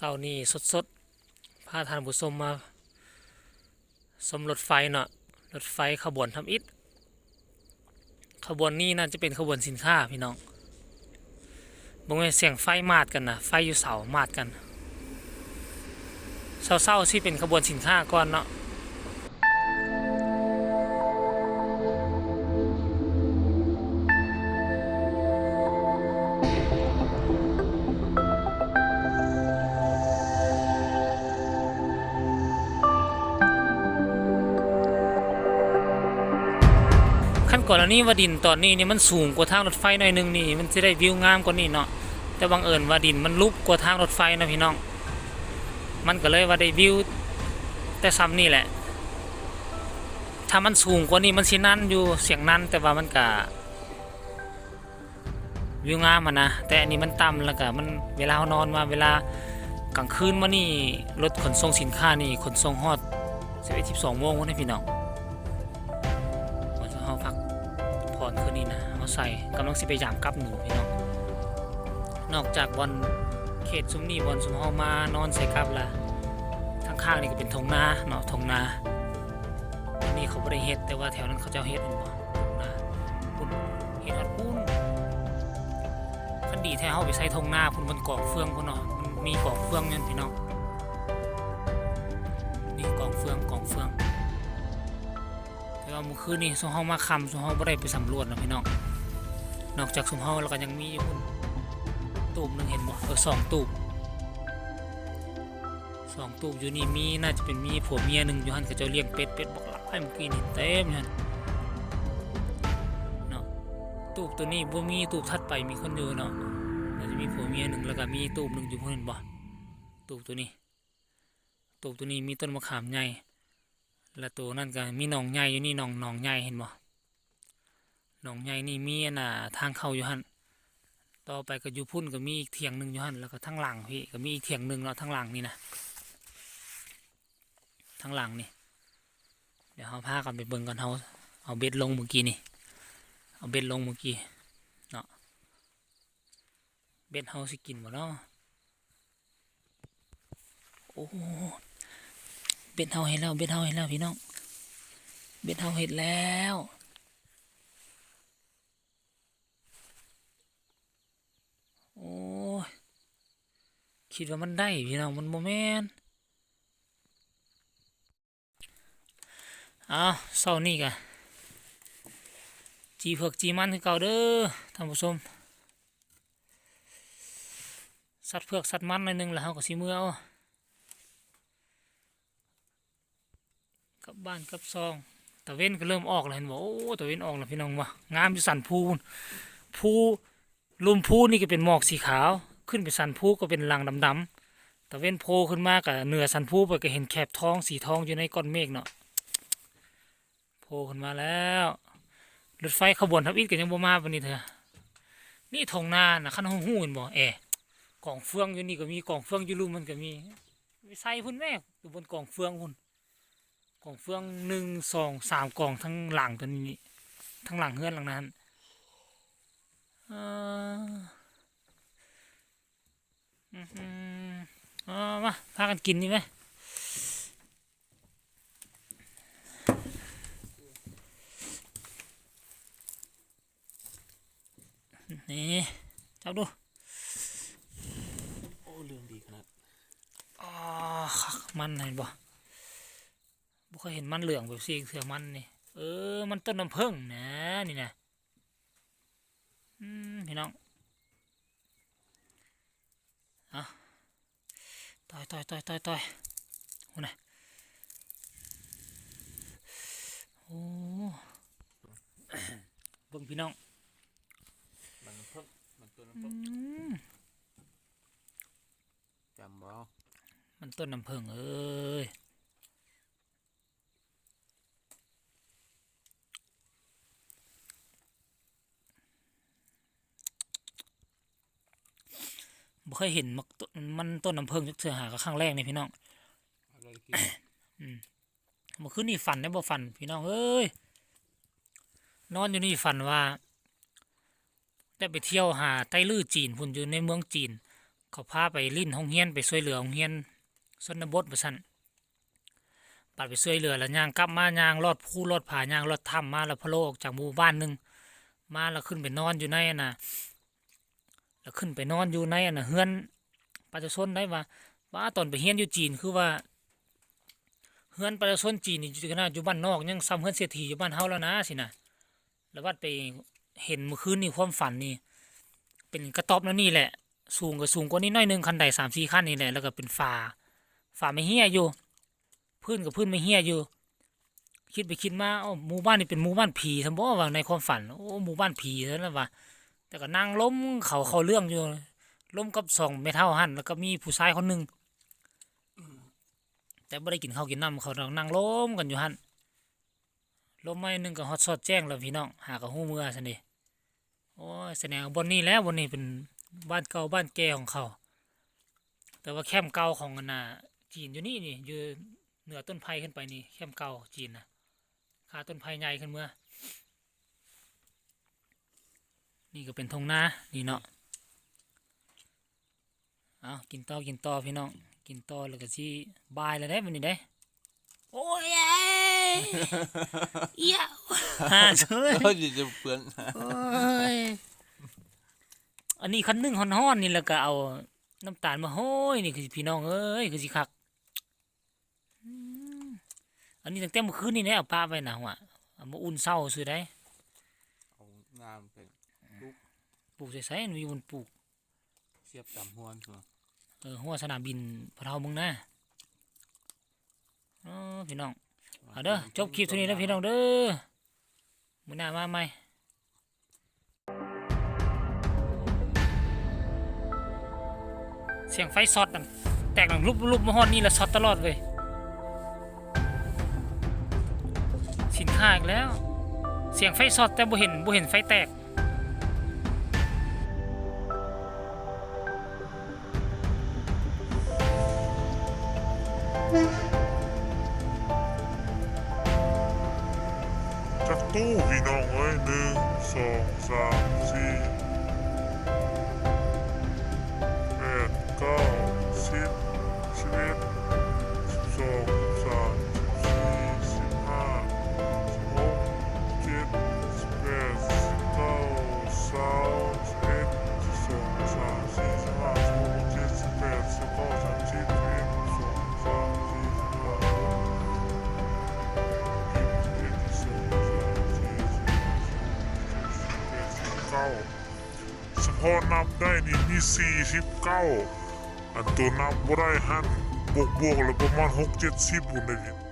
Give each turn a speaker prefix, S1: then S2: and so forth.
S1: เสาร์นี้สดๆพาท่านผู้ชมมาสมรถไฟเนาะรถไฟขบวนทำอิฐขบวนนี้น่าจะเป็นขบวนสินค้าพี่น้องบงเวนเสียงไฟมาดกันนะไฟอยู่เสามาดกันเศร้าๆที่เป็นขบวนสินค้าก่อนเนาะ ก่อนอันนี้ว่าดินตอนนี้นี่มันสูงกว่าทางรถไฟหน่อยนึงนี่ มันจะได้วิวงามกว่านี้เนาะแต่บังเอิญว่าดินมันลุกกว่าทางรถไฟนะพี่น้อง มันก็เลยว่าได้วิวแต่ซ้ำนี่แหละ ถ้ามันสูงกว่านี้มันสินั่นอยู่เสียงนั่นแต่ว่ามันก็วิวงามอะนะแต่อันนี้มันต่ำแล้วก็มันเวลานอนมาเวลากลางคืนมานี่รถขนส่งสินค้านี่ขนส่งฮอด11 12โมงนะพี่น้องาใส่กำลังสิไปยามกับหนูพี่น้องนอกจากบอลเขตซุ้มนี่บอลซุ้มเฮามานอนใส่กับละข้างนี่ก็เป็นทงนาเนาะทงนาอันนี้เขาไม่ได้เฮ็ดแต่ว่าแถวนั้นเขาจะเอาเฮ็ดเห็นบ่นาพุ่นเฮ็ดฮอดพุ่นคันดีแท้เฮาไปใส่ทงนาพุ่นมันกองเฟืองพุ่นเนาะมันมีกองเฟืองนั่นพี่น้องนี่กองเฟืองกองเฟืองแต่ว่าเมื่อคืนนี้สุมเฮามาคำสุมเฮาบ่ได้ไปสำรวจนะพี่น้อง นอกจากสุมเฮาแล้วก็ยังมีอยู่พุ่นตูบหนึงเห็นบ่เออสองตูบสองตูบอยู่นี่มีน่าจะเป็นมีผัวเมียหนึ่งอยู่หันเขาเจ้าเลี้ยงเป็ดเป็ดบอกหลายเมื่อกี้นี่เต็มอยู่หันเนาะตูบตัวนี้บ่มีตูบถัดไปมีคนอยู่เนาะน่าจะมีผัวเมียหนึ่งแล้วก็มีตูบหนึ่งอยู่พุ่นเห็นบ่ตูบตัวนี้ตูบตัวนี้มีต้นมะขามใหญ่แล้วตัวนั่นก็มีหนองใหญ่อยู่นี่หนองหนองใหญ่เห็นบ่ หนองใหญ่นี่มีน่ะทางเข้าอยู่หันต่อไปก็อยู่พุ่นก็มีอีกเถียงหนึ่งอยู่หันแล้วก็ทางหลังพี่ก็มีอีกเถียงหนึ่งเนาะทางหลังนี่นะทางหลังนี่ เดี๋ยวเราพากันไปเบิ่งกันเฮาเอาเบ็ดลงเมื่อกี้นี่เอาเบ็ดลงเมื่อกี้เนาะเบ็ดเฮาสิกินบ่เนาะโอ้เบ็ดเฮาเห็นแล้วเบ็ดเฮาเห็นแล้วพี่น้องเบ็ดเฮาเห็นแล้วโอ้ย คิดว่ามันได้พี่น้องมันโมแมนเอาเศร้านี่กะจีเผือกจีมันคือเก่าเด้อท่านผู้ชมสัตว์เผือกสัตว์มันหน่อยนึงแล้วเฮาก็สิมือเอากับบ้านกับซองตะเว้นก็เริ่มออกแล้วเห็นบอกโอ้ตะเว้นออกแล้วพี่น้องวะงามอยู่สันภูนภูลุมภูนี่ก็เป็นหมอกสีขาว ขึ้นไปสันภูก็เป็นลังดำๆตะเว้นโผล่ขึ้นมากับเหนือสันภูไปก็เห็นแคบทองสีทองอยู่ในก้อนเมฆเนาะโผล่ขึ้นมาแล้วรถไฟขบวนทับอิฐก็ยังบ่มาวันนี้เถอะนี่ทงนานะขั้นห้องหูเห็นบ่แอกองเฟืองอยู่นี่ก็มีกองเฟืองอยู่ลุมมันก็มีไปใส่พุ่นแม่อยู่บนกองเฟืองพุ่นกล่องเฟืองหนึ่งสองสามกล่องทั้งหลังตัวนี้ทั้งหลังเฮือนหลังนั้นอ่อ อื้อหือเอามาพากันกินนี่ไหมนี่จับดู
S2: โอ้เรื่องดีขนาด
S1: อ๋อคักมันเห็นบ่บ่เคยเห็นมันเหลืองแบบสีเสือมันนี่ เออ มันต้นน้ำผึ้งนะ นี่นะอืมพี่น้องเอาต่อยต่อยต่อยต่อยต่อยโอ้นะโอ้เบิ่งพี่น้อง
S2: มันเพิ่งมันตัว
S1: อื
S2: น้ำเพิ่ง
S1: ม
S2: จำบ่
S1: มันต้นน้ำผึ้งเอ้ย บ่เคยเห็นมักต้นมันต้นน้ำผึ้งจักเทื่อหาก็ครั้งแรกนี่พี่น้อง
S2: เอาเลยกิน
S1: เมื่อคืนนี่ฝันได้บ่ฝันพี่น้องเอ้ยนอนอยู่นี่ฝันว่า ได้ไปเที่ยวหาไต้ลื้อจีนพุ่นอยู่ในเมืองจีน เขาพาไปลิ้นห้องเฮียนไปช่วยเหลือห้องเฮียนชนบทประสันปัดไปช่วยเหลือแล้วย่างกลับมาย่างลอดผู้ลอดผาย่างลอดถ้ำมาแล้วพะโลออกจากหมู่บ้านหนึ่งมาแล้วขึ้นไปนอนอยู่ในอันน่ะ แล้วขึ้นไปนอนอยู่ในอันน่ะเฮือนประชาชนได้ว่าว่าตอนไปเฮียนอยู่จีนคือว่าเฮือนประชาชนจีนนี่อยู่ขนาดอยู่บ้านนอกยังซ้ำเฮือนเศรษฐีอยู่บ้านเฮาแล้วนะสินะแล้ววัดไปเห็นเมื่อคืนนี่ความฝันนี่เป็นกระต๊อบนั่นนี่แหละ สูงก็สูงกว่านี้น้อยนึงคันใดสามสี่ขั้นนี่แหละแล้วก็เป็นฝาฝาไม่เหี้ยอยู่พื้นกับพื้นไม่เหี้ยอยู่ คิดไปคิดมาอ้หมู่บ้านนี่เป็นหมู่บ้านผีทั้งบ่ว่าในความฝันโอ้หมู่บ้านผีแหละว่า แต่ก็นั่งล้มเขาเขาเรื่องอยู่ล้มกับสองเมทัลหันแล้วก็มีผู้ชายคนหนึ่งแต่ไม่ได้กินข้าวกินน้ำเขานั่งล้มกันอยู่หันล้มไม่หนึ่งก็ฮอตสอดแจ้งแล้วพี่น้องหากระหูเมื่อสันเดโอ้ยแสดงบนนี้แล้วบนนี้เป็นบ้านเก่าบ้านแก่ของเขา แต่ว่าแคมเก่าของอนน่ะจีนอยู่นี่นี่อยู่เหนือต้นไผ่ขึ้นไปนี่แคมเก่าจีนนะขาต้นไผ่ใหญ่ขึ้นเมื่อ นี่ก็เป็นทงนานี่เนาะเอากินต่อกินต่อพี่น้องกินต่อแล้วก็สิบายแล้วได้บันนี้ได้โอ้ยเอ้ยเอี้ยฮ่าเจ้ย
S2: เขาจะเปื้อน
S1: โอ้ยอันนี้คันนึ่งฮ้อนๆนี่แล้วก็เอาน้ำตาลมาโห้ยนี่คือสิพี่น้องเอ้ยคือสิคักอืมอันนี้ตั้งแต่เมื่อคืนนี่แหละเอาปลาไว้หนาวอะเอามาอุ่นเศร้าซื้อได้
S2: เอางามเป็น
S1: ปลูกใส่ๆมันอยู่บนปลูก
S2: เสียบตำหวนตัว
S1: เออหัวสนามบินพะเทามึงนะเออพี่น้องเอาเด้อจบคลิปเท่านี้แล้วพี่น้องเด้อมื้อหน้ามาใหม่เสียงไฟช็อตนั่นแตกหลังลุบลุบมาฮอดนี่ละช็อตตลอดเว้ยสินค้าอีกแล้ว เสียงไฟช็อตแต่บ่เห็นบ่เห็นไฟแตก
S3: จากตู้พี่น้อ เก้าเฉพาะนับได้นี่มีสี่สิบเก้าอันตัวนับบ่ได้หันบวกๆแล้วประมาณหกเจ็ดสิบบุญเลยพี่